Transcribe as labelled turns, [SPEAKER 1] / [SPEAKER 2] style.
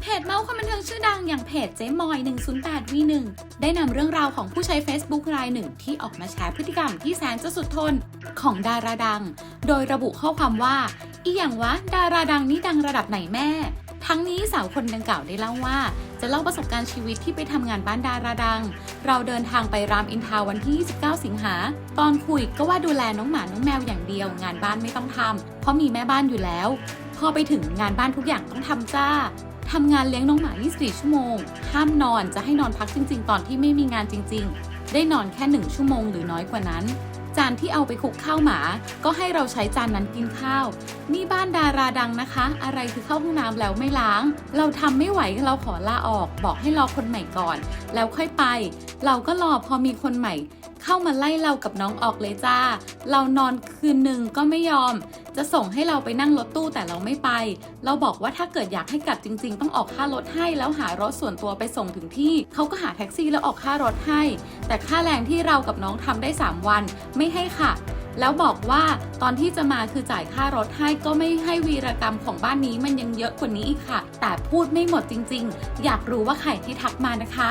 [SPEAKER 1] เพจเมาส์ความบันเทิงชื่อดังอย่างเพจเจ๊มอย 108 v 1 ได้นำเรื่องราวของผู้ใช้ Facebook รายหนึ่งที่ออกมาแชร์พฤติกรรมที่แสนจะสุดทนของดาราดัง โดยระบุข้อความว่า อีอย่างวะ ดาราดังนี่ดังระดับไหนแม่ ทั้งนี้สาวคนดังกล่าวได้เล่าว่า จะเล่าประสบการณ์ชีวิตที่ไปทำงานบ้านดาราดัง เราเดินทางไปรามอินทราวันที่ 29 สิงหา ตอนคุยก็ว่าดูแลน้องหมาน้องแมวอย่างเดียว งานบ้านไม่ต้องทำเพราะมีแม่บ้านอยู่แล้ว พอไปถึงงานบ้านทุกอย่างต้องทำจ้าทำงานเลี้ยงน้องหมา 24 ชั่วโมง ห้ามนอนจะให้นอนพักจริง ๆ ตอนที่ไม่มีงานจริง ๆ ได้นอนแค่ 1 ชั่วโมงหรือน้อยกว่านั้น จานที่เอาไปคลุกข้าวหมา ก็ให้เราใช้จานนั้นกินข้าว นี่บ้านดาราดังนะคะ อะไรคือเข้าห้องน้ำแล้วไม่ล้าง เราทำไม่ไหวเราขอลาออก บอกให้รอคนใหม่ก่อน แล้วค่อยไป เราก็รอพอมีคนใหม่ เข้ามาไล่เรากับน้องออกเลยจ้า เรานอนคืนหนึ่งก็ไม่ยอมจะส่งให้เราไปนั่งรถตู้แต่เราไม่ไป เราบอกว่าถ้าเกิดอยากให้กลับจริง ๆ ต้องออกค่ารถให้แล้วหารถส่วนตัวไปส่งถึงที่ เขาก็หาแท็กซี่แล้วออกค่ารถให้ แต่ค่าแรงที่เรากับน้องทำได้ 3 วันไม่ให้ค่ะ แล้วบอกว่าตอนที่จะมาคือจ่ายค่ารถให้ก็ไม่ให้วีรกรรมของบ้านนี้มันยังเยอะกว่านี้อีกค่ะ แต่พูดไม่หมดจริง ๆ อยากรู้ว่าใครที่ทักมานะคะ